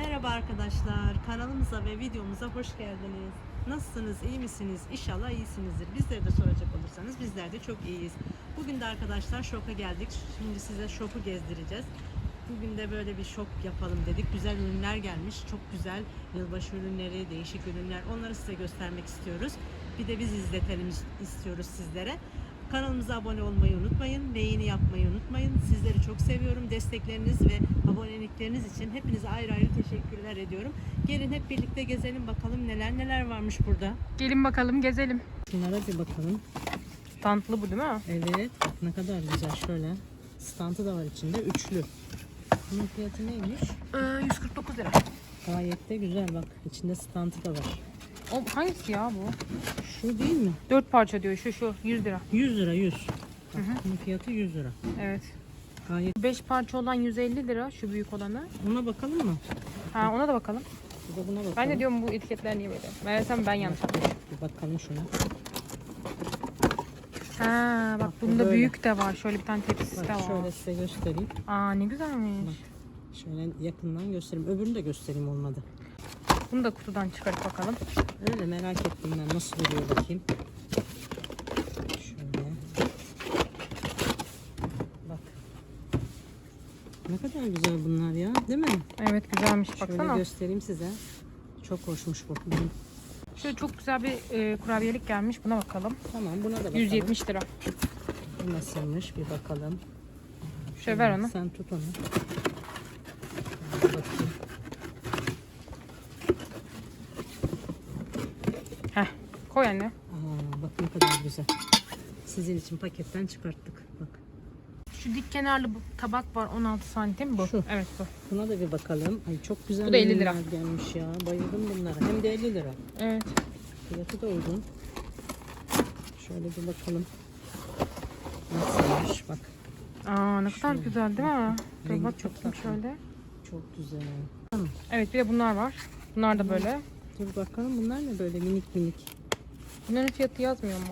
Merhaba arkadaşlar. Kanalımıza ve videomuza hoş geldiniz. Nasılsınız? iyi misiniz? İnşallah iyisinizdir. Bizleri de soracak olursanız bizler de çok iyiyiz. Bugün de arkadaşlar şoka geldik. Şimdi size şoku gezdireceğiz. Bugün de böyle bir şok yapalım dedik. Güzel ürünler gelmiş. Çok güzel yılbaşı ürünleri, değişik ürünler. Onları size göstermek istiyoruz. Bir de biz izletelim istiyoruz sizlere. Kanalımıza abone olmayı unutmayın. Beğeni yapmayı unutmayın. Sizleri çok seviyorum. Destekleriniz ve abonelikleriniz için hepinize ayrı ayrı teşekkürler ediyorum. Gelin hep birlikte gezelim bakalım neler neler varmış burada. Gelin bakalım gezelim. Şunlara bir bakalım. Tantlı bu değil mi? Evet bak ne kadar güzel şöyle. Stantı da var içinde. Üçlü. Bunun fiyatı neymiş? Ee, 149 lira. Gayet de güzel bak. İçinde stantı da var. O hangisi ya bu? Şu değil mi? 4 parça diyor şu şu 100 lira. 100 lira 100. Bak, Hı bunun fiyatı 100 lira. Evet. Gayet. 5 parça olan 150 lira şu büyük olanı. Buna bakalım mı? Ha ona da bakalım. Bir de buna bakalım. Ben de diyorum bu etiketler niye böyle? Meğersem ben yanlış anladım. Bir bakalım şuna. Ha bak Bak, bu bunda böyle. büyük de var. Şöyle bir tane tepsisi Bak de var. şöyle size göstereyim. Aa ne güzelmiş. Bak. Şöyle yakından göstereyim. Öbürünü de göstereyim olmadı. Bunu da kutudan çıkarıp bakalım. Öyle merak ettim ben nasıl duruyor bakayım. Şöyle. Bak. Ne kadar güzel bunlar ya değil mi? Evet güzelmiş Şöyle baksana. göstereyim size. Çok hoşmuş bu. Şöyle çok güzel bir e, kurabiyelik gelmiş. Buna bakalım. Tamam buna da bakalım. 170 lira. Bu nasılmış bir bakalım. Şöyle ver onu. Sen tut onu. Bakayım. Heh. Koy anne. Aa, bak ne kadar güzel. Sizin için paketten çıkarttık. Bak. Şu dik kenarlı bu tabak var 16 santim bu. Şu. Evet bu. Buna da bir bakalım. Ay çok güzel Bu da 50 lira. ürünler gelmiş ya. Bayıldım bunlara. Hem de 50 lira. Evet. Fiyatı da uygun. Şöyle bir bakalım. Nasılmış bak. Aa ne kadar Şöyle. güzel değil mi? Dur Rengi bak çok bakayım tatlı. şöyle. Çok güzel. Evet bir de bunlar var. Bunlar da böyle. Dur bakalım bunlar ne böyle minik minik. Bunların fiyatı yazmıyor mu?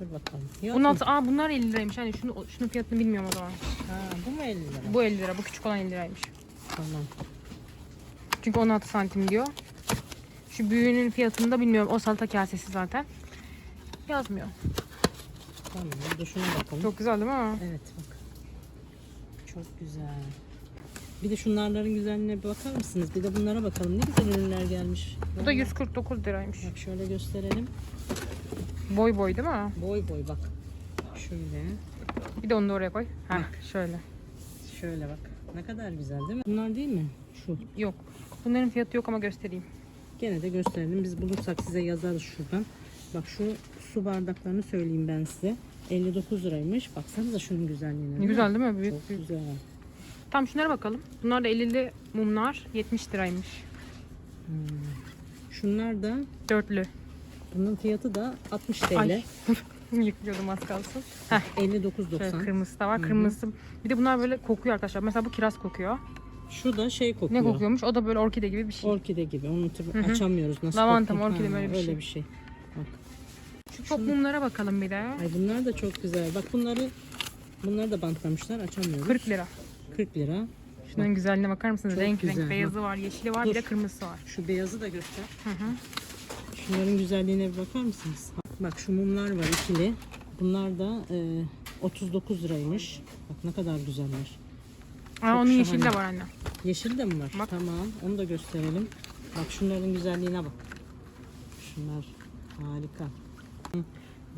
Dur bakalım. Yok Bunun mu? altı, aa bunlar 50 liraymış. Hani şunu, şunun fiyatını bilmiyorum o zaman. Ha, bu mu 50 lira? Bu 50 lira. Bu küçük olan 50 liraymış. Tamam. Çünkü 16 santim diyor. Şu büyüğünün fiyatını da bilmiyorum. O salata kasesi zaten. Yazmıyor. Tamam. De şuna bakalım. Çok güzel değil mi? Evet bak. Çok güzel. Bir de şunlarların güzelliğine bir bakar mısınız? Bir de bunlara bakalım. Ne güzel ürünler gelmiş. Bu da 149 liraymış. Bak şöyle gösterelim. Boy boy değil mi? Boy boy bak. Şöyle. Bir de onu da oraya koy. Heh, şöyle. Şöyle bak. Ne kadar güzel değil mi? Bunlar değil mi? Şu. Yok. Bunların fiyatı yok ama göstereyim. Gene de gösterelim. Biz bulursak size yazarız şuradan. Bak şu su bardaklarını söyleyeyim ben size. 59 liraymış. Baksanıza şunun güzelliğine. Ne güzel değil mi? Büyük Çok büyük. güzel. Tam şunlara bakalım. Bunlar da 50'li mumlar 70 liraymış. Hmm. Şunlar da Dörtlü. Bunun fiyatı da 60 TL. Ay. Yıkıyordum az kalsın. Heh, şöyle 59.90. kırmızısı da var. Kırmızısı. Bir de bunlar böyle kokuyor arkadaşlar. Mesela bu kiraz kokuyor. Şu da şey kokuyor. Ne kokuyormuş? O da böyle orkide gibi bir şey. Orkide gibi. Onu tabii Hı hı. açamıyoruz. Nasıl Lavanta mı, orkide mi, öyle bir öyle şey. bir şey. Bak. Şu mumlara bakalım bir de. Ay bunlar da çok güzel. Bak bunları bunları da bantlamışlar. Açamıyoruz. 40 lira. 40 lira. Şunun güzelliğine bakar mısınız? Çok renk güzel, renk bak. beyazı var, yeşili var, bir Dur. de kırmızısı var. Şu beyazı da göster. Hı hı. Şunların güzelliğine bir bakar mısınız? Bak şu mumlar var ikili. Bunlar da e, 39 liraymış. Bak ne kadar güzeller. Aa, onun şahane. yeşili de var anne. Yeşil de mi var? Bak. Tamam. Onu da gösterelim. Bak şunların güzelliğine bak. Şunlar harika. Hı.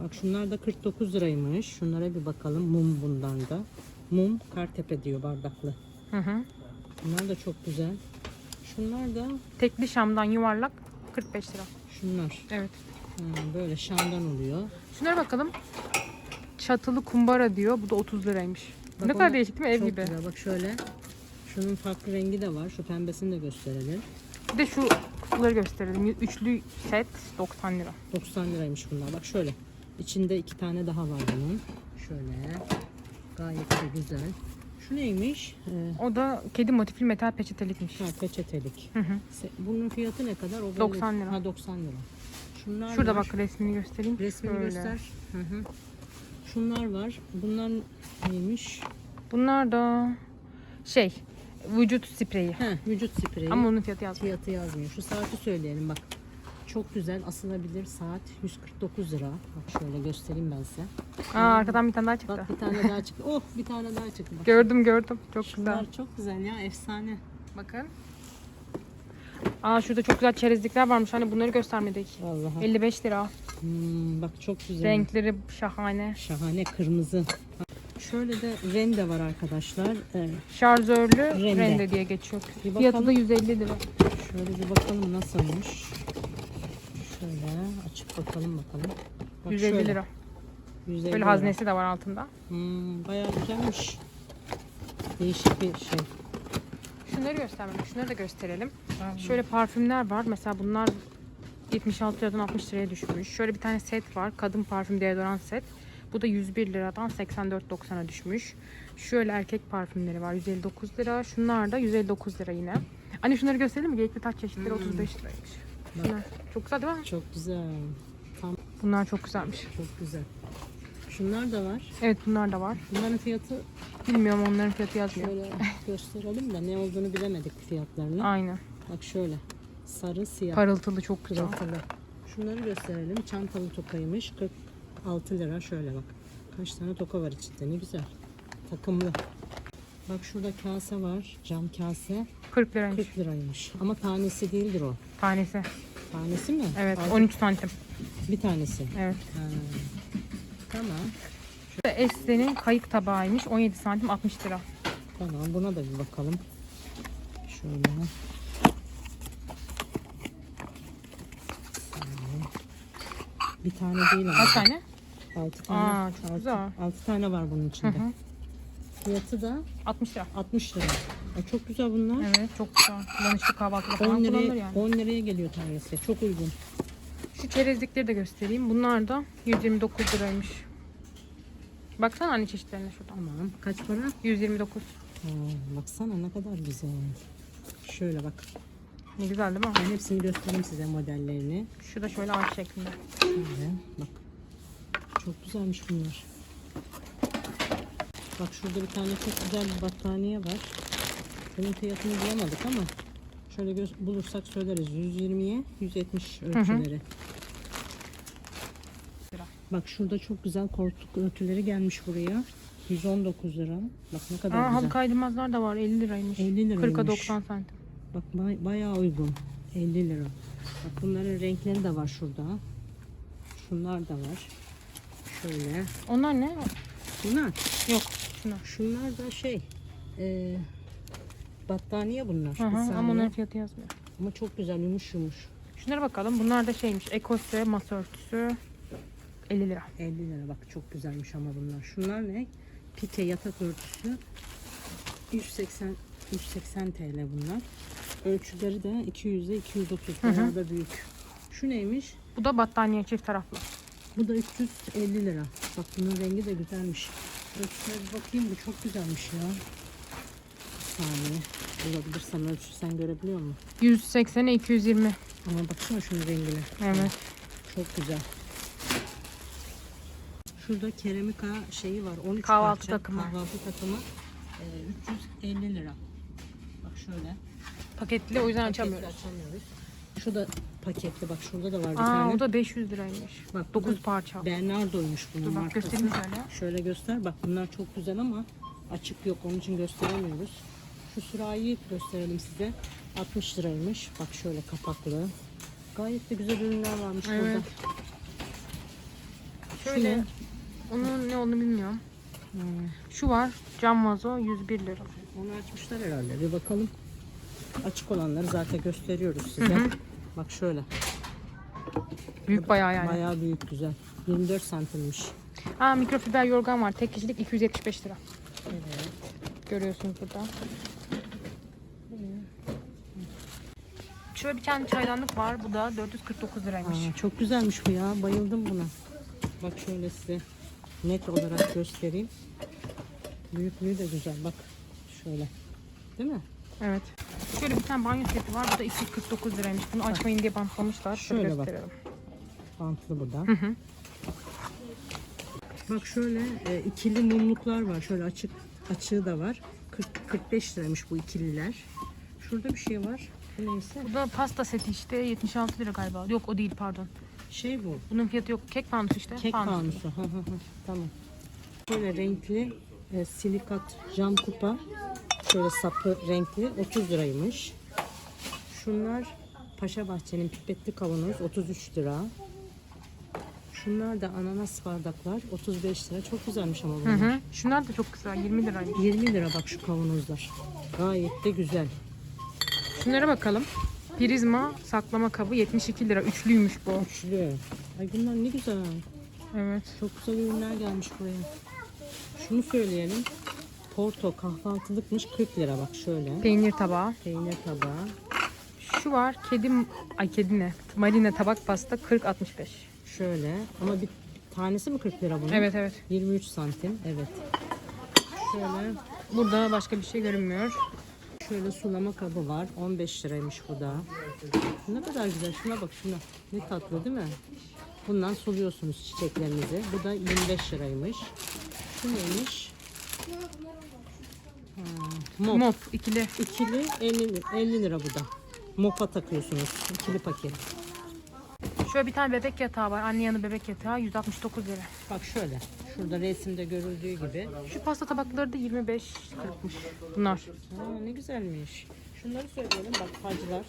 Bak şunlar da 49 liraymış. Şunlara bir bakalım. Mum bundan da. Mum Kartepe diyor bardaklı. Hı hı. Bunlar da çok güzel. Şunlar da Tekli şamdan yuvarlak 45 lira. Şunlar. Evet. Ha, böyle şamdan oluyor. Şunlara bakalım. Çatılı kumbara diyor. Bu da 30 liraymış. Bak ne kadar değişik değil mi? Ev Çok gibi. güzel. Bak şöyle. Şunun farklı rengi de var. Şu pembesini de gösterelim. Bir de şu kutuları gösterelim. Üçlü set 90 lira. 90 liraymış bunlar. Bak şöyle. İçinde iki tane daha var bunun. Şöyle. Gayet de güzel. Şu neymiş? Ee, O da kedi motifli metal peçetelikmiş. ha, peçetelik. Hı hı. Se- Bunun fiyatı ne kadar? O böyle- 90 lira. Ha 90 lira. Şunlar Şurada var. bak resmini göstereyim. Resmini Şöyle. göster. Hı hı. Şunlar var. Bunlar neymiş? Bunlar da şey vücut spreyi. He, vücut spreyi. Ama onun fiyatı yazmıyor. Fiyatı yazmıyor. Şu saati söyleyelim bak. Çok güzel asılabilir saat 149 lira. Bak şöyle göstereyim ben size. Aa, arkadan bir tane daha çıktı. Bak bir tane daha çıktı. Oh bir tane daha çıktı. Bak. Gördüm gördüm. Çok Şunlar güzel. çok güzel ya efsane. Bakın. Aa şurada çok güzel çerezlikler varmış. Hani bunları göstermedik. Vallahi. 55 lira. Hmm, bak çok güzel. Renkleri şahane. Şahane kırmızı. Şöyle de rende var arkadaşlar. Ee, Şarjörlü Rende. rende, diye geçiyor. Bir Fiyatı bakalım. da 150 lira. şöyle bir bakalım nasılmış. Açıp bakalım bakalım. Bak 150 şöyle, lira. 150 Böyle lira. haznesi de var altında. Hmm, bayağı güzelmiş. Değişik bir şey. Şunları göstermedik. Şunları da gösterelim. Şöyle parfümler var. Mesela bunlar 76 liradan 60 liraya düşmüş. Şöyle bir tane set var. Kadın parfüm deodorant set. Bu da 101 liradan 84.90'a düşmüş. Şöyle erkek parfümleri var 159 lira. Şunlar da 159 lira yine. Hani şunları gösterelim mi? Geyikli taç çeşitleri 35 liraymış. Şunlar çok güzel değil mi? Çok güzel. Bunlar çok güzelmiş. Çok güzel. Şunlar da var. Evet bunlar da var. Bunların fiyatı Bilmiyorum onların fiyatı yazmıyor. şöyle gösterelim de ne olduğunu bilemedik fiyatlarını. Aynen. Bak şöyle. Sarı siyah. Parıltılı çok güzel. Pırıltılı. Şunları gösterelim. Çantalı tokaymış. 46 lira. Şöyle bak. Kaç tane toka var içinde. Ne güzel. Takımlı. Bak şurada kase var. Cam kase. 40 liraymış 40 liraymış. Ama tanesi değildir o. tanesi. Tanesi mi? Evet Artık 13 santim. Bir tanesi. Evet. Ha. Tamam. Esse'nin kayık tabağıymış 17 santim 60 lira. Tamam. Buna da bir bakalım. Şöyle. Bir tane değil ama. Kaç tane? 6 tane. Aa, çok altı- güzel. altı tane var bunun Hı içinde. hı. Fiyatı da 60 lira. 60 lira. Ay, çok güzel bunlar. Evet çok güzel. Kullanışlı kahvaltıda falan 10 kullanılır liraya, yani. 10 liraya geliyor tanesi. Çok uygun. Şu çerezlikleri de göstereyim. Bunlar da 129 liraymış. Baksana anne çeşitlerine şuradan. Tamam. Kaç para? 129. Aa, baksana ne kadar güzel. Şöyle bak. Ne güzel değil mi? Ben hepsini göstereyim size modellerini. Şu da şöyle ağaç şeklinde. Şöyle bak. Çok güzelmiş bunlar. Bak şurada bir tane çok güzel bir battaniye var. Bunun fiyatını bulamadık ama şöyle göz, bulursak söyleriz. 120'ye 170 ölçüleri. Lira. Bak şurada çok güzel koltuk örtüleri gelmiş buraya. 119 lira. Bak ne kadar Aa, güzel. halı kaydırmazlar da var 50 liraymış. 50 liraymış. 40'a 90 santim. Bak bay- bayağı uygun. 50 lira. Bak bunların renkleri de var şurada. Şunlar da var. Şöyle. Onlar ne? Bunlar. Yok. Şunlar. Şunlar da şey. e, battaniye bunlar. Hı hı, ama onların fiyatı yazmıyor. Ama çok güzel yumuş yumuş. Şunlara bakalım. Bunlar da şeymiş. Ekose masa örtüsü 50 lira. 50 lira bak çok güzelmiş ama bunlar. Şunlar ne? Pike yatak örtüsü. 180 180 TL bunlar. Ölçüleri de 200'e 230. Hı hı. Bayağı da büyük. Şu neymiş? Bu da battaniye çift taraflı. Bu da 350 lira. Bak bunun rengi de güzelmiş. Ölçüsüne bir bakayım bu çok güzelmiş ya. Saniye. Bulabilirsem ölçü sen görebiliyor musun? 180'e 220. Ama baksana şunun rengine. Evet. Çok güzel. Şurada keramika şeyi var. 13 Kahvaltı parça. takımı. Kahvaltı takımı. Ee, 350 lira. Bak şöyle. Paketli o yüzden Paketli açamıyoruz. açamıyoruz. Şu da paketli. Bak şurada da var bir Aa tane. o da 500 liraymış. Bak bu 9 da parça. Bernardo'ymuş bunun Dur bak markası. göstereyim şöyle. Şöyle göster. Bak bunlar çok güzel ama açık yok. Onun için gösteremiyoruz. Şu sürahiyi gösterelim size. 60 liraymış. Bak şöyle kapaklı. Gayet de güzel ürünler varmış Evet. burada. Şöyle onun ne olduğunu bilmiyorum. Hmm. Şu var cam vazo 101 lira. Onu açmışlar herhalde. Bir bakalım. Açık olanları zaten gösteriyoruz size. Hı hı. Bak şöyle. Büyük bayağı yani. Bayağı büyük güzel. 24 santimmiş. Aa mikrofiber yorgan var. Tek kişilik 275 lira. Evet. Görüyorsunuz burada. Şöyle bir tane çaydanlık var. Bu da 449 liraymış. Aa, çok güzelmiş bu ya. Bayıldım buna. Bak şöyle size net olarak göstereyim. Büyüklüğü de güzel. Bak şöyle. Değil mi? Evet. Şöyle bir tane banyo seti var. Bu da 249 liraymış. Bunu açmayın diye bantlamışlar. Şöyle, Şöyle bak. Bantlı bu da. Hı hı. Bak şöyle e, ikili mumluklar var. Şöyle açık açığı da var. 40, 45 liraymış bu ikililer. Şurada bir şey var. Neyse. Bu da pasta seti işte 76 lira galiba. Yok o değil pardon. Şey bu. Bunun fiyatı yok. Kek fanusu işte. Kek ha, ha. Tamam. Böyle renkli e, silikat cam kupa. Şöyle sapı renkli 30 liraymış. Şunlar Paşa Bahçe'nin pipetli kavanoz 33 lira. Şunlar da ananas bardaklar 35 lira. Çok güzelmiş ama Hı bunlar. hı. Şunlar da çok güzel. 20 liraymış. 20 lira bak şu kavanozlar. Gayet de güzel. Şunlara bakalım. Prizma saklama kabı 72 lira. Üçlüymüş bu. Üçlü. Ay bunlar ne güzel. Evet. Çok güzel ürünler gelmiş buraya. Şunu söyleyelim. Porto kahvaltılıkmış 40 lira bak şöyle. Peynir tabağı. Peynir tabağı. Şu var. Kedi ay kedi ne? Marina tabak pasta 40 65. Şöyle ama bir tanesi mi 40 lira bunun? Evet evet. 23 santim evet. Şöyle Burada başka bir şey görünmüyor. Şöyle sulama kabı var. 15 liraymış bu da. Ne kadar güzel. Şuna bak şuna. Ne tatlı değil mi? Bundan suluyorsunuz çiçeklerinizi. Bu da 25 liraymış. Şu neymiş? Ha, mop. Mop ikili. İkili 50, 50 lira bu da. Mopa takıyorsunuz. İkili paket. Şöyle bir tane bebek yatağı var. Anne yanı bebek yatağı 169 lira. Bak şöyle. Şurada resimde görüldüğü gibi. Şu pasta tabakları da 25 40'mış. Bunlar. Aa, ne güzelmiş. Şunları söyleyelim. Bak hacılar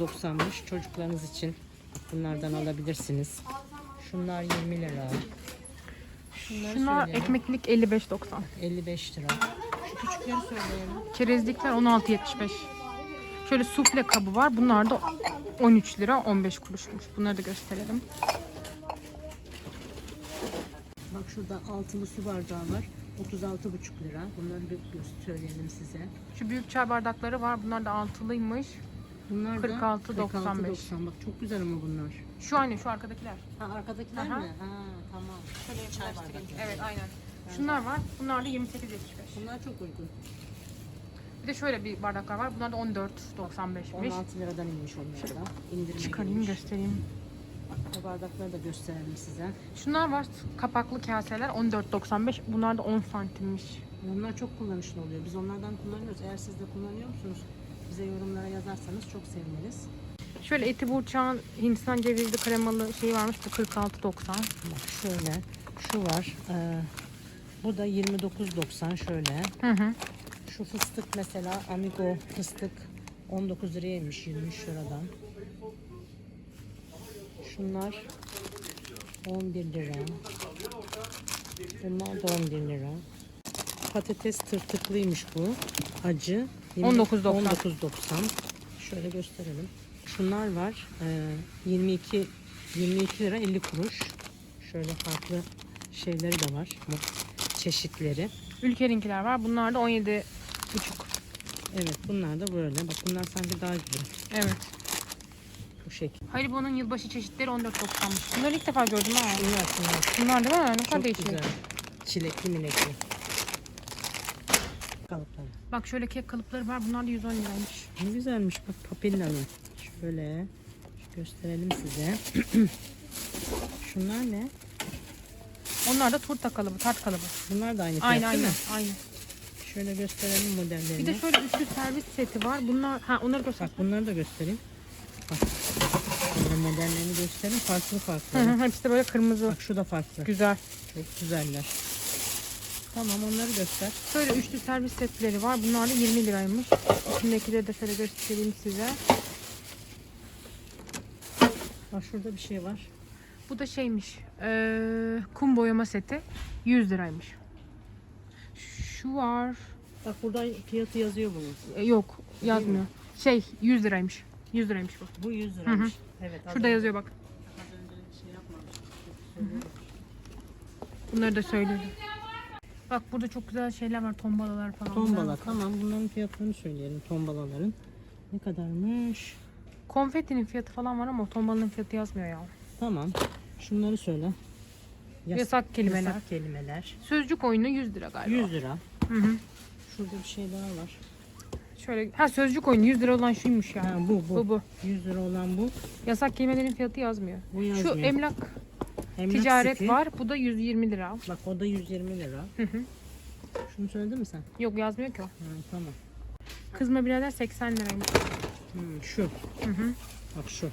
19.90'mış çocuklarınız için. Bunlardan alabilirsiniz. Şunlar 20 lira. Şunları Şunlar söyleyelim. ekmeklik 55.90. 55 lira. Şu küçükleri söyleyelim. Çerezlikler 16.75. Şöyle sufle kabı var. Bunlar da 13 lira 15 kuruşmuş. Bunları da gösterelim. Bak şurada altılı su bardağı var. 36,5 lira. Bunları bir söyleyelim size. Şu büyük çay bardakları var. Bunlar da altılıymış. Bunlar da 46,95. 46,90. Bak çok güzel ama bunlar. Şu aynı şu arkadakiler. Ha arkadakiler Aha. mi? Ha tamam. Şöyle Çay bardakları. Evet aynen. Şunlar var. Bunlar da 28.75. Bunlar çok uygun. Bir de şöyle bir bardaklar var. Bunlar da 14.95'miş. 16 liradan inmiş onlar da. İndirime Çıkarayım girmiş. göstereyim. Bu bardakları da gösterelim size. Şunlar var. Kapaklı kaseler 14.95. Bunlar da 10 santimmiş. Onlar çok kullanışlı oluyor. Biz onlardan kullanıyoruz. Eğer siz de kullanıyor musunuz? Bize yorumlara yazarsanız çok seviniriz. Şöyle eti burçağın Hindistan cevizli kremalı şey varmış. Bu 46.90. Bak şöyle. Şu var. Ee, bu da 29.90 şöyle. Hı hı. Şu fıstık mesela Amigo fıstık 19 liraymış 23 liradan. Şunlar 11 lira. Bunlar da 11 lira. Patates tırtıklıymış bu. Acı. 19.90. 19.90. Şöyle gösterelim. Şunlar var. Ee, 22 22 lira 50 kuruş. Şöyle farklı şeyleri de var. Bu çeşitleri. Ülkerinkiler var. Bunlar da 17,5. Evet bunlar da böyle. Bak bunlar sanki daha güzel. Evet. Bu şekil. Haribo'nun yılbaşı çeşitleri 14.90'mış. Bunları ilk defa gördüm ha. Bunlar şunlar. Bunlar değil mi? Ne kadar Çok değişik. güzel. Çilekli minekli. Kalıpları. Bak şöyle kek kalıpları var. Bunlar da 110 liraymış. Ne güzelmiş bak papillalı. Şöyle gösterelim size. Şunlar ne? Onlar da turta kalıbı, tart kalıbı. Bunlar da aynı fiyat Aynı değil aynı. mi? Aynı. Şöyle gösterelim modellerini. Bir de şöyle üçlü servis seti var. Bunlar ha onları göster. Bak bunları da göstereyim. Bak. Şöyle modellerini göstereyim. Farklı farklı. Hı hı, hepsi de böyle kırmızı. Bak şu da farklı. Güzel. Çok güzeller. Tamam onları göster. Şöyle üçlü servis setleri var. Bunlar da 20 liraymış. İçindekileri de şöyle göstereyim size. Bak şurada bir şey var. Bu da şeymiş. eee, kum boyama seti 100 liraymış. Şu var. Bak burada fiyatı yazıyor bunun. E, yok yazmıyor. Şey 100 liraymış. 100 liraymış bu. Bu 100 liraymış. Evet. az Şurada önce- yazıyor bak. Az önce şey yapmamıştık. Bunları da söyledim. Bak burada çok güzel şeyler var. Tombalalar falan. Tombala tamam bunların fiyatlarını söyleyelim tombalaların. Ne kadarmış? Konfetinin fiyatı falan var ama tombalanın fiyatı yazmıyor ya. Tamam. Şunları söyle. Yas- Yasak kelimeler. Yasak kelimeler. Sözcük oyunu 100 lira galiba. 100 lira. Hı hı. Şurada bir şey daha var. Şöyle ha sözcük oyunu 100 lira olan şuymuş ya. Ha, bu, bu Bu bu. 100 lira olan bu. Yasak kelimelerin fiyatı yazmıyor. Bu yazmıyor. Şu emlak Emlak ticaret City. var. Bu da 120 lira. Bak o da 120 lira. Hı hı. Şunu söyledin mi sen? Yok yazmıyor ki o. Ha, tamam. Kızma birader 80 liraymış. Hmm, şu. Hı hı. Bak şu.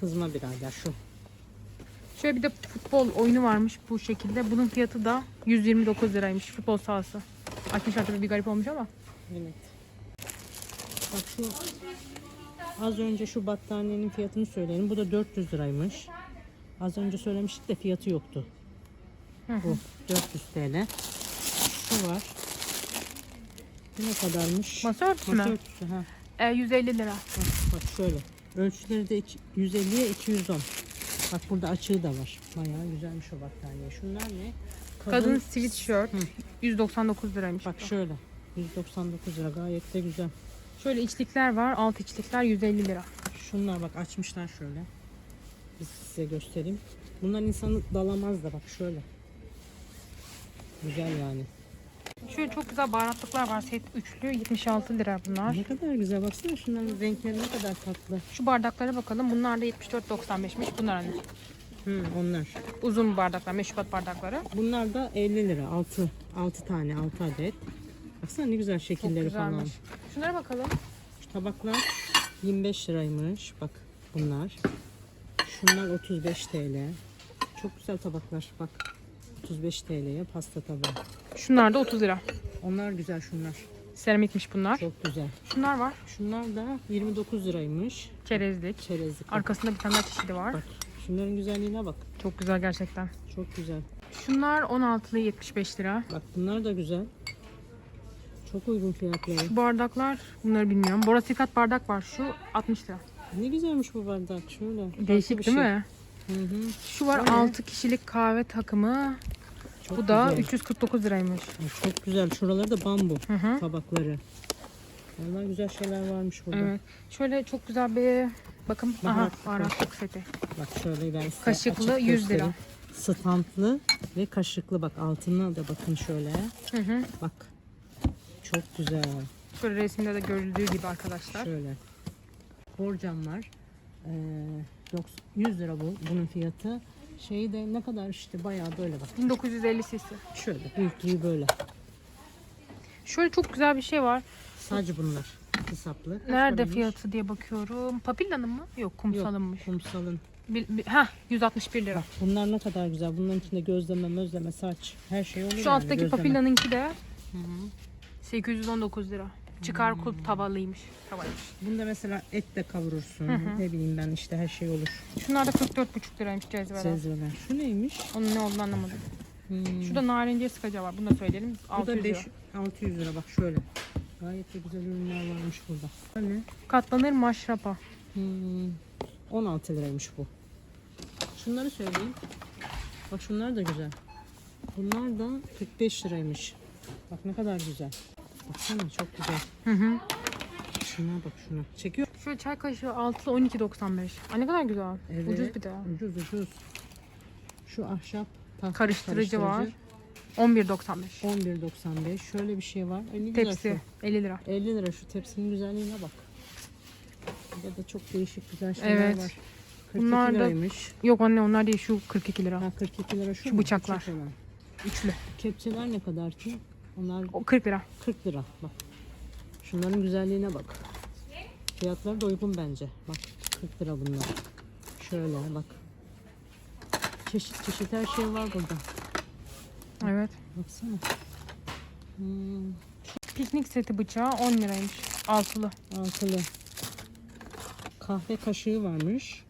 Kızma birader şu. Şöyle bir de futbol oyunu varmış bu şekilde. Bunun fiyatı da 129 liraymış futbol sahası. Açmışlar tabii bir garip olmuş ama. Evet. Bak şu az önce şu battaniyenin fiyatını söyleyelim. Bu da 400 liraymış. Az önce söylemiştik de fiyatı yoktu. Hı hı. Bu 400 TL. Şu var. Bu ne kadarmış? Masa örtüsü mü? örtüsü, ha. E, 150 lira. Bak, bak şöyle. Ölçüleri de iki- 150'ye 210. Bak burada açığı da var. Bayağı güzelmiş o battaniye. Şunlar ne? Kadın sweatshirt Hı. 199 liraymış. Bak şöyle. 199 lira gayet de güzel. Şöyle içlikler var. Alt içlikler 150 lira. Şunlar bak açmışlar şöyle. Biz size göstereyim. Bunlar insanı dalamaz da bak şöyle. Güzel yani. Şöyle çok güzel baharatlıklar var. Set üçlü 76 lira bunlar. Ne kadar güzel baksana şunların renkleri ne kadar tatlı. Şu bardaklara bakalım. Bunlar da 74.95'miş. Bunlar hani Hı, onlar. uzun bardaklar, meşrubat bardakları. Bunlar da 50 lira. 6 6 tane 6 adet. Baksana ne güzel Çok şekilleri falan. güzelmiş. Şunlara bakalım. Şu tabaklar 25 liraymış. Bak bunlar. Şunlar 35 TL. Çok güzel tabaklar. Bak 35 TL'ye pasta tabağı. Şunlar da 30 lira. Onlar güzel şunlar. Seramikmiş bunlar. Çok güzel. Şunlar var. Şunlar da 29 liraymış. Çerezlik. Çerezlik. Arkasında bir tane daha çeşidi var. Bak. Şunların güzelliğine bak. Çok güzel gerçekten. Çok güzel. Şunlar 16'lı 75 lira. Bak bunlar da güzel. Çok uygun fiyatları. Şu bardaklar bunları bilmiyorum. Borasikat bardak var. Şu 60 lira. Ne güzelmiş bu bardak. Şöyle. Değişik değil şey. mi? Hı hı. Şu var ne? 6 kişilik kahve takımı. Çok Bu da güzel. 349 liraymış. Ay, Çok güzel. Şuraları da bambu Hı hı. tabakları. Vallahi güzel şeyler varmış burada. Evet. Şöyle çok güzel bir bakın aha Baharatlık baharatlık seti. Bak şöyle ben size Kaşıklı açık 100 lira. göstereyim. Standlı ve kaşıklı bak altına da bakın şöyle. Hı hı. Bak. Çok güzel. Şöyle resimde de görüldüğü gibi arkadaşlar. Şöyle. Borcam var. Ee, yok, 100 lira bu bunun fiyatı. Şeyi de ne kadar işte bayağı böyle bak. 1950 cc. Şöyle büyüklüğü böyle. Şöyle çok güzel bir şey var. Sadece bunlar. Hesaplı. Kaç Nerede paraymış? fiyatı diye bakıyorum. Papilla'nın mı? Yok kumsalınmış. Yok, kumsalın. Bir, bir, heh 161 lira. Bak bunlar ne kadar güzel. Bunların içinde gözleme, mözleme, saç her şey oluyor. Şu yani, alttaki gözleme. papillanınki de Hı hı. 819 lira. Çıkar kulp tavalıymış. Tavalıymış. Bunda mesela et de kavurursun. Hı hı. Ne bileyim ben işte her şey olur. Şunlar da 44,5 liraymış cezveler. Sezveler. Şu neymiş? Onun ne olduğunu anlamadım. Hmm. Şurada narenciye sıkacağı var. Bunu da söyleyelim. Bu 600 da lira. 5 600 lira bak şöyle. Gayet de güzel ürünler varmış burada. Ne? Katlanır maşrapa. Hmm, 16 liraymış bu. Şunları söyleyeyim. Bak şunlar da güzel. Bunlar da 45 liraymış. Bak ne kadar güzel. Baksana çok güzel. Hı hı. Şuna bak şuna. Çekiyor. Şu çay kaşığı 6'lı 12.95. Ay ne kadar güzel. Evet. Ucuz bir de. Ucuz ucuz. Şu ahşap tahta Karıştırıcı var. 11.95. 11.95. Şöyle bir şey var. Ay, ne güzel Tepsi şu. 50 lira. 50 lira şu tepsinin güzelliğine bak. Burada da çok değişik güzel şeyler Evet. var. 42 Bunlar da- liraymış. Yok anne onlar değil şu 42 lira. Ha 42 lira şu, Şu mu? bıçaklar. Olan. Üçlü. Kepçeler ne kadar ki? Onlar O 40 lira. 40 lira. Bak. Şunların güzelliğine bak. Fiyatları da uygun bence. Bak 40 lira bunlar. Şöyle bak. Çeşit çeşit her şey var burada. Evet. Baksana. Hmm, Piknik seti bıçağı 10 liraymış. Altılı. altılı. Kahve kaşığı varmış.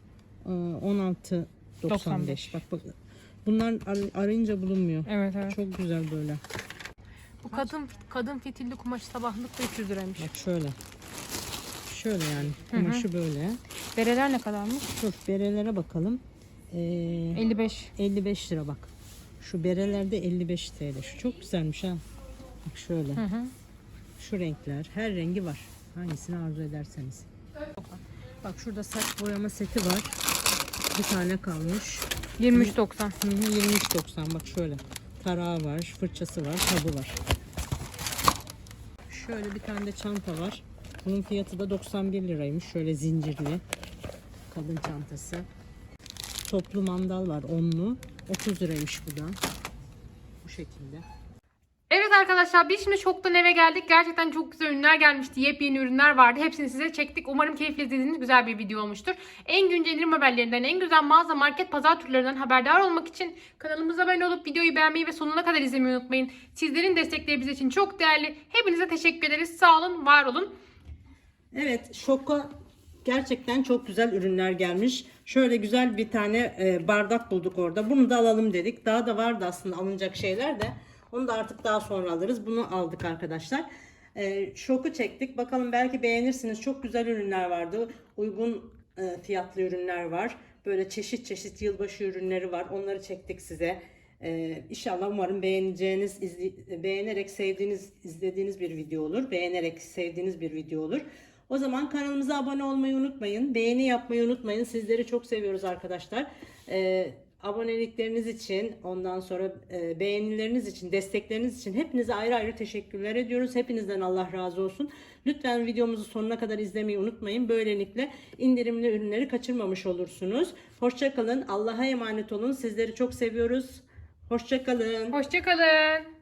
Ee, 16.95. 95. Bak bak. Bunlar ar- arayınca bulunmuyor. Evet evet. Çok güzel böyle. Bu kadın kadın fitilli kumaş sabahlık da 300 liraymış. Bak şöyle. Şöyle yani. Kumaşı böyle. Bereler ne kadarmış? Dur berelere bakalım. Ee, 55. 55 lira bak. Şu berelerde 55 TL. Şu çok güzelmiş ha. Bak şöyle. Hı hı. Şu renkler. Her rengi var. Hangisini arzu ederseniz. Bak şurada saç boyama seti var. Bir tane kalmış. 23.90. Hı hı, 23.90 bak şöyle. Tarağı var, fırçası var, kabı var. Şöyle bir tane de çanta var. Bunun fiyatı da 91 liraymış. Şöyle zincirli. Kadın çantası. Toplu mandal var onlu. 30 liraymış bu da. Bu şekilde. Arkadaşlar biz şimdi şoktan eve geldik. Gerçekten çok güzel ürünler gelmişti. Yepyeni ürünler vardı. Hepsini size çektik. Umarım keyifle izlediğiniz güzel bir video olmuştur. En güncel indirim haberlerinden, en güzel mağaza, market, pazar turlarından haberdar olmak için kanalımıza abone olup videoyu beğenmeyi ve sonuna kadar izlemeyi unutmayın. Sizlerin destekleri bizim için çok değerli. Hepinize teşekkür ederiz. Sağ olun, var olun. Evet şoka gerçekten çok güzel ürünler gelmiş. Şöyle güzel bir tane e, bardak bulduk orada. Bunu da alalım dedik. Daha da vardı aslında alınacak şeyler de. Onu da artık daha sonra alırız. Bunu aldık arkadaşlar. E, şoku çektik. Bakalım belki beğenirsiniz. Çok güzel ürünler vardı. Uygun e, fiyatlı ürünler var. Böyle çeşit çeşit yılbaşı ürünleri var. Onları çektik size. Ee, inşallah umarım beğeneceğiniz, izli- beğenerek sevdiğiniz, izlediğiniz bir video olur. Beğenerek sevdiğiniz bir video olur. O zaman kanalımıza abone olmayı unutmayın. Beğeni yapmayı unutmayın. Sizleri çok seviyoruz arkadaşlar. Ee, abonelikleriniz için, ondan sonra e, beğenileriniz için, destekleriniz için hepinize ayrı ayrı teşekkürler ediyoruz. Hepinizden Allah razı olsun. Lütfen videomuzu sonuna kadar izlemeyi unutmayın. Böylelikle indirimli ürünleri kaçırmamış olursunuz. Hoşçakalın. Allah'a emanet olun. Sizleri çok seviyoruz. Hoşçakalın. Hoşçakalın.